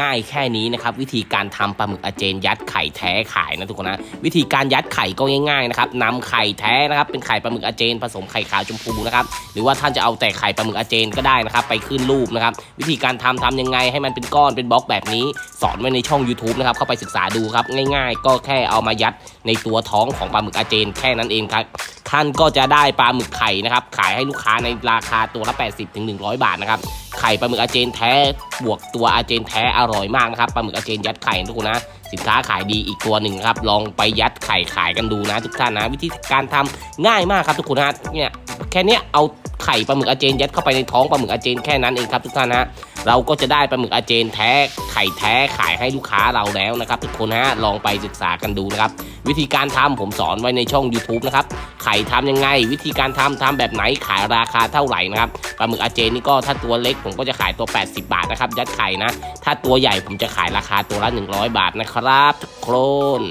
ง่ายแค่นี้นะครับวิธีการทำปลาหมึกอาเจนยัดไข่แท้ขายนะทุกคนนะวิธีการยัดไข่ก็ง่ายๆนะครับนำไข่แท้นะครับเป็นไข่ปลาหมึกอาเจนผสมไข่ขาวชมพูนะครับหรือว่าท่านจะเอาแต่ไข่ปลาหมึกอาเจนก็ได้นะครับไปขึ้นรูปนะครับวิธีการทำทำยังไงให้มันเป็นก้อนเป็นบล็อกแบบนี้ สอนไว้ในช่อง YouTube นะครับเข้าไปศึกษาดูครับง่าย ๆ ก็แค่เอามายัดในตัวท้องของปลาหมึกอาเจนแค่นั้นเองครับท่านก็จะได้ปลาหมึกไข่นะครับขายให้ลูกค้าในราคาตัวละ 80ถึง100 บาทนะครับ ข่ปลาหมึกอาเจนแท้บวกตัวอาเจนแท้อร่อยมากนะครับปลาหมึกอาเจนยัดไข่ทุกคนนะสินค้าขายดีอีกตัวหนึ่งครับ ลองไปยัดไข่ขายกันดูนะ ทุกท่านนะ วิธีการทำง่ายมากครับทุกคนนะเนี่ยแค่นี้เอา ไข่ปลาหมึกอาเจนยัดเข้าไปในท้องปลาหมึกอาเจนแค่นั้นเองครับทุกท่านนะเราก็จะได้ปลาหมึกอาเจนแท้ไข่แท้ขายให้ลูกค้าเราแล้วนะครับ ทุกคนฮะลองไปศึกษากันดูนะครับ วิธีการทำผมสอนไว้ในช่อง YouTube นะครับไข่ทำยังไง วิธีการทำทำแบบไหนขายราคาเท่าไหร่นะครับปลาหมึกอาเจนนี่ก็ถ้าตัวเล็กผมก็จะขายตัว 80 บาทนะครับยัดไข่นะ ถ้าตัวใหญ่ผมจะขายราคาตัวละ 100 บาทนะครับทุกคน